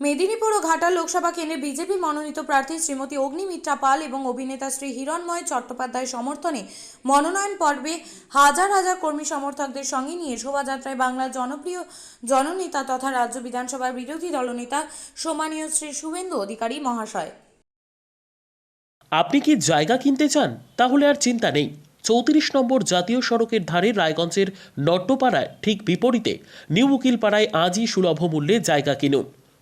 মেদিনীপুর ও ঘাটাল লোকসভা কেন্দ্রে বিজেপি মনোনীত প্রার্থী শ্রীমতী অগ্নিমিত্রা পাল এবং অভিনেতা শ্রী হিরণময় চট্টোপাধ্যায় সমর্থনে মনোনয়ন পর্বে হাজার হাজার কর্মী সমর্থকদের সঙ্গে নিয়ে শোভাযাত্রায় বাংলার জনপ্রিয় জননেতা তথা রাজ্য বিধানসভার বিরোধী দলনেতা সম্মানীয় শ্রী শুভেন্দু অধিকারী মহাশয়। আপনি কি জায়গা কিনতে চান? তাহলে আর চিন্তা নেই। চৌত্রিশ নম্বর জাতীয় সড়কের ধারে রায়গঞ্জের নট্টপাড়ায় ঠিক বিপরীতে নিউ উকিলপাড়ায় আজই সুলভ মূল্যে জায়গা কিনুন।